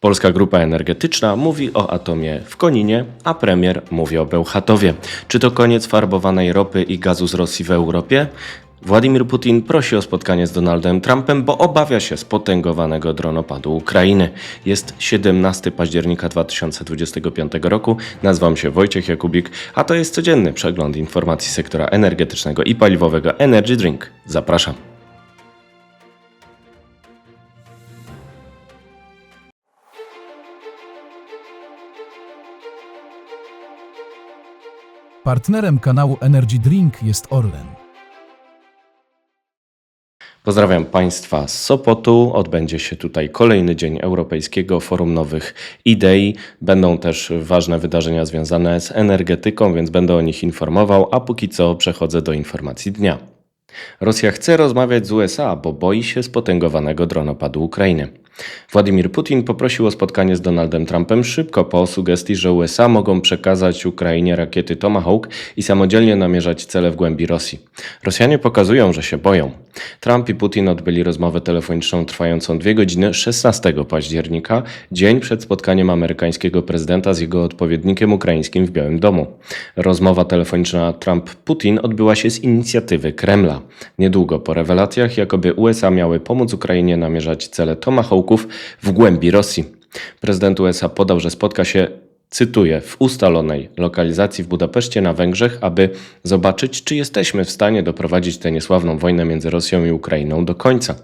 Polska Grupa Energetyczna mówi o atomie w Koninie, a premier mówi o Bełchatowie. Czy to koniec farbowanej ropy i gazu z Rosji w Europie? Władimir Putin prosi o spotkanie z Donaldem Trumpem, bo obawia się spotęgowanego dronopadu Ukrainy. Jest 17 października 2025 roku. Nazywam się Wojciech Jakubik, a to jest codzienny przegląd informacji sektora energetycznego i paliwowego Energy Drink. Zapraszam. Partnerem kanału Energy Drink jest Orlen. Pozdrawiam Państwa z Sopotu. Odbędzie się tutaj kolejny dzień Europejskiego Forum Nowych Idei. Będą też ważne wydarzenia związane z energetyką, więc będę o nich informował, a póki co przechodzę do informacji dnia. Rosja chce rozmawiać z USA, bo boi się spotęgowanego dronopadu Ukrainy. Władimir Putin poprosił o spotkanie z Donaldem Trumpem szybko po sugestii, że USA mogą przekazać Ukrainie rakiety Tomahawk i samodzielnie namierzać cele w głębi Rosji. Rosjanie pokazują, że się boją. Trump i Putin odbyli rozmowę telefoniczną trwającą dwie godziny 16 października, dzień przed spotkaniem amerykańskiego prezydenta z jego odpowiednikiem ukraińskim w Białym Domu. Rozmowa telefoniczna Trump-Putin odbyła się z inicjatywy Kremla. Niedługo po rewelacjach, jakoby USA miały pomóc Ukrainie namierzać cele W głębi Rosji. Prezydent USA podał, że spotka się cytuję, w ustalonej lokalizacji w Budapeszcie na Węgrzech, aby zobaczyć, czy jesteśmy w stanie doprowadzić tę niesławną wojnę między Rosją i Ukrainą do końca.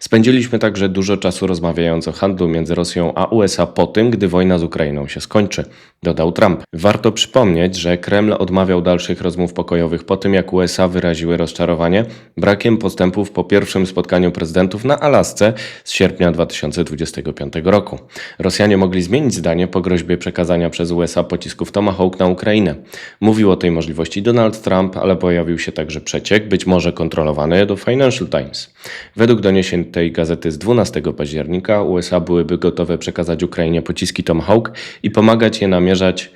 Spędziliśmy także dużo czasu rozmawiając o handlu między Rosją a USA po tym, gdy wojna z Ukrainą się skończy, dodał Trump. Warto przypomnieć, że Kreml odmawiał dalszych rozmów pokojowych po tym, jak USA wyraziły rozczarowanie brakiem postępów po pierwszym spotkaniu prezydentów na Alasce z sierpnia 2025 roku. Rosjanie mogli zmienić zdanie po groźbie przekazania przez USA pocisków Tomahawk na Ukrainę. Mówił o tej możliwości Donald Trump, ale pojawił się także przeciek, być może kontrolowany do Financial Times. Według doniesień tej gazety z 12 października USA byłyby gotowe przekazać Ukrainie pociski Tomahawk i pomagać je namierzać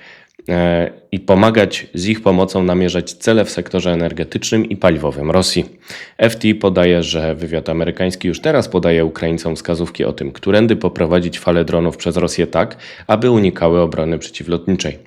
i pomagać z ich pomocą namierzać cele w sektorze energetycznym i paliwowym Rosji. FT podaje, że wywiad amerykański już teraz podaje Ukraińcom wskazówki o tym, którędy poprowadzić fale dronów przez Rosję tak, aby unikały obrony przeciwlotniczej.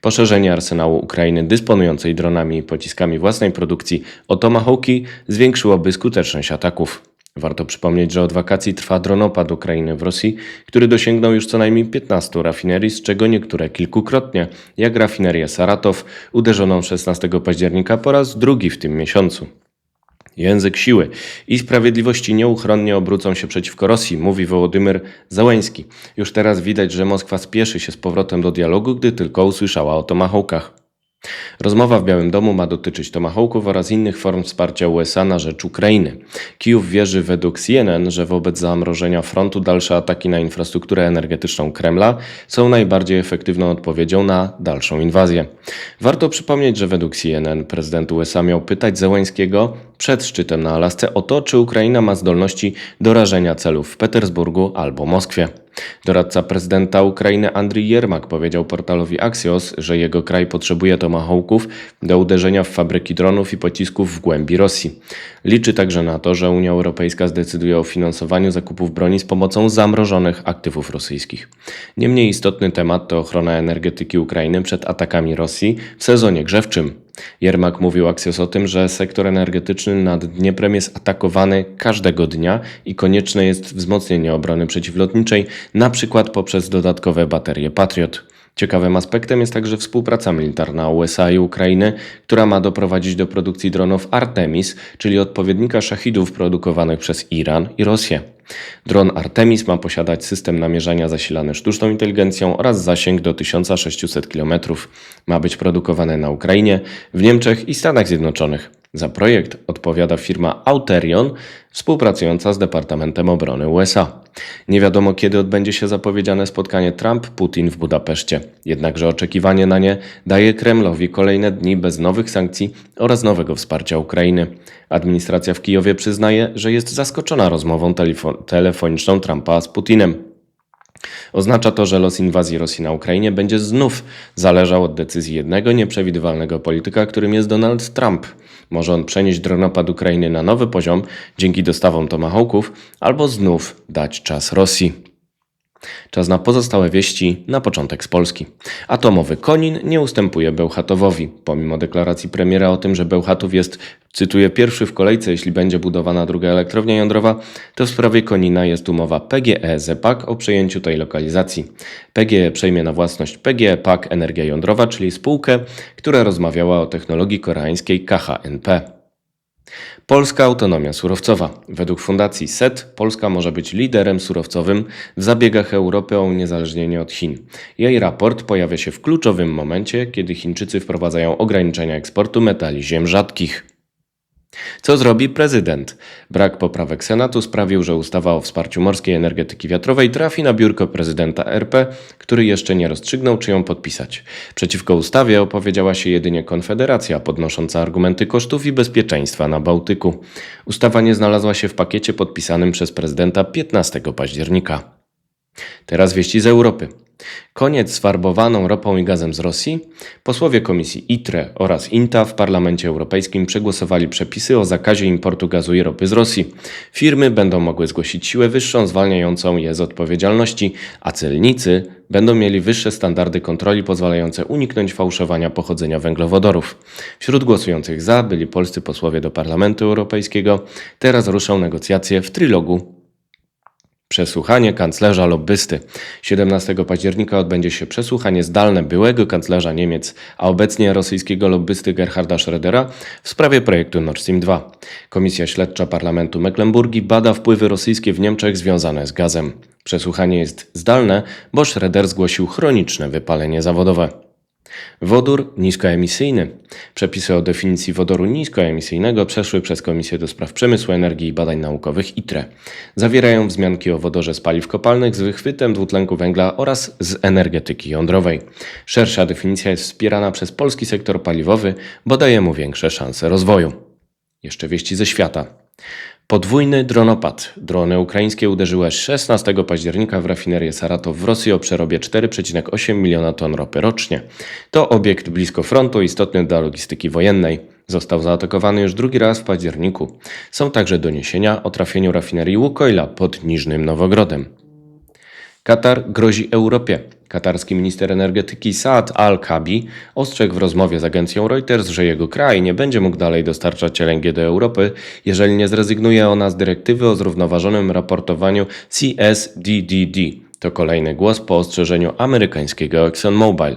Poszerzenie arsenału Ukrainy dysponującej dronami i pociskami własnej produkcji o Tomahawki zwiększyłoby skuteczność ataków. Warto przypomnieć, że od wakacji trwa dronopad Ukrainy w Rosji, który dosięgnął już co najmniej 15 rafinerii, z czego niektóre kilkukrotnie, jak rafinerię Saratow, uderzoną 16 października po raz drugi w tym miesiącu. Język siły i sprawiedliwości nieuchronnie obrócą się przeciwko Rosji, mówi Wołodymyr Załański. Już teraz widać, że Moskwa spieszy się z powrotem do dialogu, gdy tylko usłyszała o tomahawkach. Rozmowa w Białym Domu ma dotyczyć tomahawków oraz innych form wsparcia USA na rzecz Ukrainy. Kijów wierzy według CNN, że wobec zamrożenia frontu dalsze ataki na infrastrukturę energetyczną Kremla są najbardziej efektywną odpowiedzią na dalszą inwazję. Warto przypomnieć, że według CNN prezydent USA miał pytać Zełańskiego przed szczytem na Alasce o to, czy Ukraina ma zdolności do rażenia celów w Petersburgu albo Moskwie. Doradca prezydenta Ukrainy Andrii Jermak powiedział portalowi Axios, że jego kraj potrzebuje tomahawków do uderzenia w fabryki dronów i pocisków w głębi Rosji. Liczy także na to, że Unia Europejska zdecyduje o finansowaniu zakupów broni z pomocą zamrożonych aktywów rosyjskich. Niemniej istotny temat to ochrona energetyki Ukrainy przed atakami Rosji w sezonie grzewczym. Jermak mówił Axios o tym, że sektor energetyczny nad Dnieprem jest atakowany każdego dnia i konieczne jest wzmocnienie obrony przeciwlotniczej, na przykład poprzez dodatkowe baterie Patriot. Ciekawym aspektem jest także współpraca militarna USA i Ukrainy, która ma doprowadzić do produkcji dronów Artemis, czyli odpowiednika szachidów produkowanych przez Iran i Rosję. Dron Artemis ma posiadać system namierzania zasilany sztuczną inteligencją oraz zasięg do 1600 km. Ma być produkowany na Ukrainie, w Niemczech i Stanach Zjednoczonych. Za projekt odpowiada firma Auterion, współpracująca z Departamentem Obrony USA. Nie wiadomo, kiedy odbędzie się zapowiedziane spotkanie Trump-Putin w Budapeszcie. Jednakże oczekiwanie na nie daje Kremlowi kolejne dni bez nowych sankcji oraz nowego wsparcia Ukrainy. Administracja w Kijowie przyznaje, że jest zaskoczona rozmową telefo- telefoniczną Trumpa z Putinem. Oznacza to, że los inwazji Rosji na Ukrainie będzie znów zależał od decyzji jednego nieprzewidywalnego polityka, którym jest Donald Trump. Może on przenieść dronopad Ukrainy na nowy poziom dzięki dostawom tomahawków, albo znów dać czas Rosji. Czas na pozostałe wieści na początek z Polski. Atomowy Konin nie ustępuje Bełchatowowi. Pomimo deklaracji premiera o tym, że Bełchatów jest, cytuję, pierwszy w kolejce, jeśli będzie budowana druga elektrownia jądrowa, to w sprawie Konina jest umowa PGE ZEPAK o przejęciu tej lokalizacji. PGE przejmie na własność PGE PAK Energia Jądrowa, czyli spółkę, która rozmawiała o technologii koreańskiej KHNP. Polska autonomia surowcowa. Według Fundacji SET Polska może być liderem surowcowym w zabiegach Europy o uniezależnienie od Chin. Jej raport pojawia się w kluczowym momencie, kiedy Chińczycy wprowadzają ograniczenia eksportu metali ziem rzadkich. Co zrobi prezydent? Brak poprawek Senatu sprawił, że ustawa o wsparciu morskiej energetyki wiatrowej trafi na biurko prezydenta RP, który jeszcze nie rozstrzygnął, czy ją podpisać. Przeciwko ustawie opowiedziała się jedynie Konfederacja, podnosząca argumenty kosztów i bezpieczeństwa na Bałtyku. Ustawa nie znalazła się w pakiecie podpisanym przez prezydenta 15 października. Teraz wieści z Europy. Koniec z farbowaną ropą i gazem z Rosji. Posłowie Komisji ITRE oraz INTA w Parlamencie Europejskim przegłosowali przepisy o zakazie importu gazu i ropy z Rosji. Firmy będą mogły zgłosić siłę wyższą zwalniającą je z odpowiedzialności, a celnicy będą mieli wyższe standardy kontroli pozwalające uniknąć fałszowania pochodzenia węglowodorów. Wśród głosujących za byli polscy posłowie do Parlamentu Europejskiego. Teraz ruszą negocjacje w trylogu Przesłuchanie kanclerza lobbysty. 17 października odbędzie się przesłuchanie zdalne byłego kanclerza Niemiec, a obecnie rosyjskiego lobbysty Gerharda Schrödera w sprawie projektu Nord Stream 2. Komisja Śledcza Parlamentu Mecklenburgii bada wpływy rosyjskie w Niemczech związane z gazem. Przesłuchanie jest zdalne, bo Schröder zgłosił chroniczne wypalenie zawodowe. Wodór niskoemisyjny. Przepisy o definicji wodoru niskoemisyjnego przeszły przez Komisję do Spraw Przemysłu, Energii i Badań Naukowych ITRE. Zawierają wzmianki o wodorze z paliw kopalnych z wychwytem dwutlenku węgla oraz z energetyki jądrowej. Szersza definicja jest wspierana przez polski sektor paliwowy, bo daje mu większe szanse rozwoju. Jeszcze wieści ze świata. Podwójny dronopad. Drony ukraińskie uderzyły 16 października w rafinerię Saratow w Rosji o przerobie 4,8 miliona ton ropy rocznie. To obiekt blisko frontu, istotny dla logistyki wojennej. Został zaatakowany już drugi raz w październiku. Są także doniesienia o trafieniu rafinerii Łukoila pod Niżnym Nowogrodem. Katar grozi Europie. Katarski minister energetyki Saad Al-Kabi ostrzegł w rozmowie z agencją Reuters, że jego kraj nie będzie mógł dalej dostarczać LNG do Europy, jeżeli nie zrezygnuje ona z dyrektywy o zrównoważonym raportowaniu CSDDD. To kolejny głos po ostrzeżeniu amerykańskiego ExxonMobil.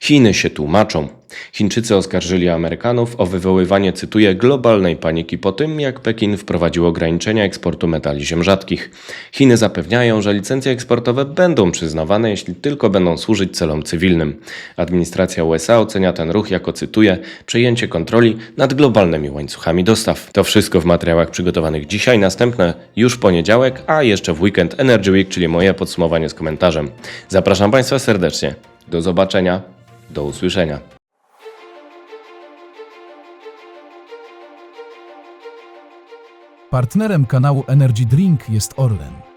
Chiny się tłumaczą. Chińczycy oskarżyli Amerykanów o wywoływanie, cytuję, globalnej paniki po tym, jak Pekin wprowadził ograniczenia eksportu metali ziem rzadkich. Chiny zapewniają, że licencje eksportowe będą przyznawane, jeśli tylko będą służyć celom cywilnym. Administracja USA ocenia ten ruch jako, cytuję, przejęcie kontroli nad globalnymi łańcuchami dostaw. To wszystko w materiałach przygotowanych dzisiaj, następne już poniedziałek, a jeszcze w weekend Energy Week, czyli moje podsumowanie z komentarzem. Zapraszam Państwa serdecznie. Do zobaczenia, do usłyszenia. Partnerem kanału Energy Drink jest Orlen.